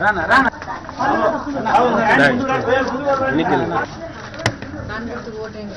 రానా రానా ఓటేయండి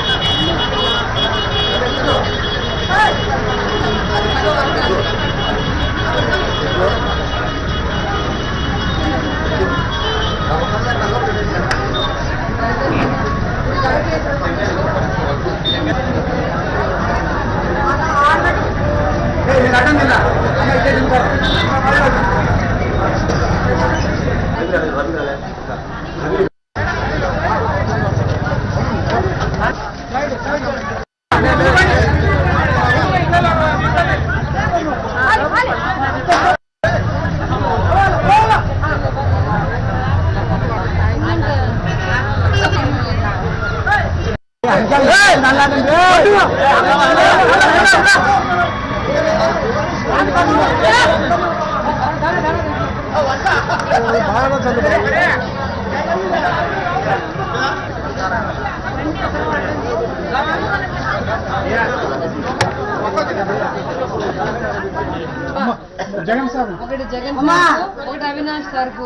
జగన్ సార్కు, ఒకటి అవినాష్ సార్కు.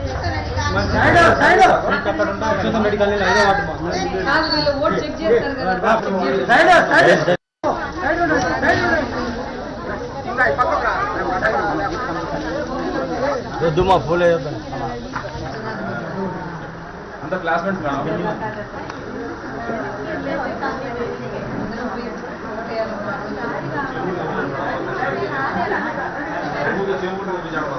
వీళ్ళు ఓట్ చెక్ చేస్తారు కదా చెక్ చేస్తారు. దుమ్మా ఫుల్ అంత క్లాస్మేట్స్ మేడం రెండు నోట్లు ఉంటాయమ్మా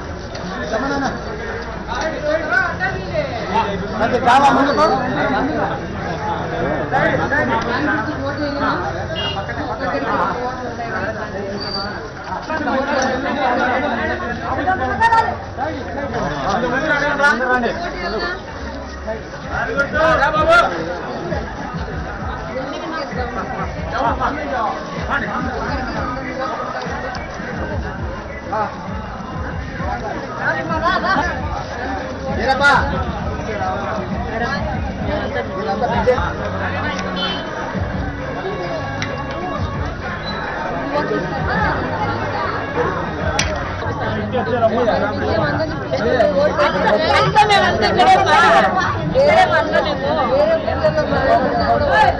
ಮತ್ತೆ ಯಾವ ಮುಂದಕ್ಕೆ బాబు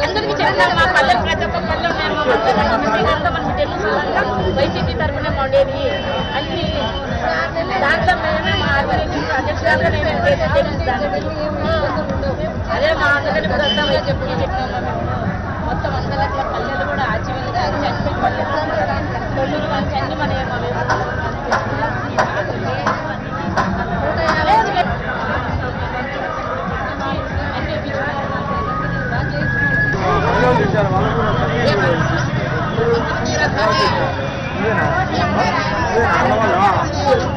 అందరికీ చెప్పాను మా పల్లె ప్రతి ఒక్క పల్లె మేము వైసీపీ తరఫున ఉండేది అన్ని దాంట్లో మేము మా అధ్యక్షురాలుగా నేను అదే మా అంతా వైసీపీ చెప్పినాము మొత్తం అందరికీ పల్లెలు కూడా ఆచివెళ్ళగా చనిపోయి పల్లెలు తొమ్మిది మంచి అన్ని మన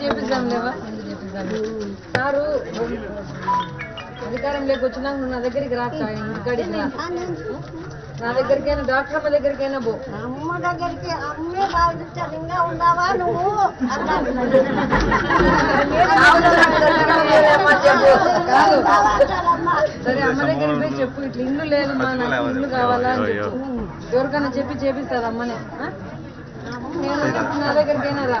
చేపిద్దాం లేవా ముందు చేపిద్దాం సారు అధికారంలోకి వచ్చినాక నువ్వు నా దగ్గరికి రా సాయి, ఇంటికాడికి రా. నా దగ్గరికైనా డాక్టర్ అమ్మ దగ్గరికైనా పో. అమ్మ దగ్గరికి అమ్మే బాధించడంగా ఉన్నావా నువ్వు. సరే అమ్మ దగ్గరికి పోయి చెప్పు. ఇట్లా ఇల్లు లేదు మా నాకు ఇల్లు కావాలా అని చెప్పు. ఎవరికైనా చెప్పి చేపిస్తారు అమ్మనే? నేను నా దగ్గరికైనా రా.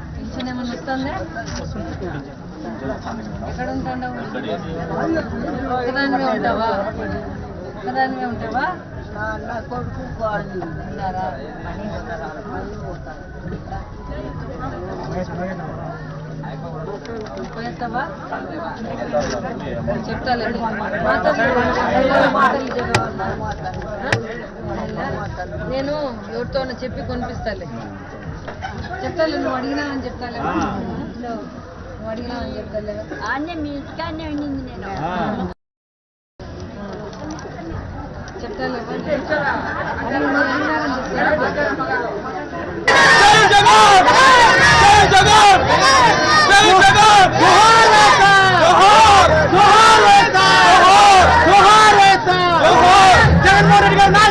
Pension ఏమన్నా వస్తుందా ఎక్కడ ఉంటావు? ఒకదానివే ఉంటావా? ఒకదానివే ఉంటావా నా కొడుకు ఉన్నారా? పోయేస్తావా? చెప్తాలే? నేను ఎవరితో చెప్పి కొనిపిస్తాలే. చెప్తాలే నువ్వు అడిగినా అని చెప్తాలే నువ్వు అడిగినా అని చెప్తాలే ఆన్నే మీ ఇంటికాన్నే ఉండింది నేను. చెప్తాలే అడిగినా అని చెప్తాను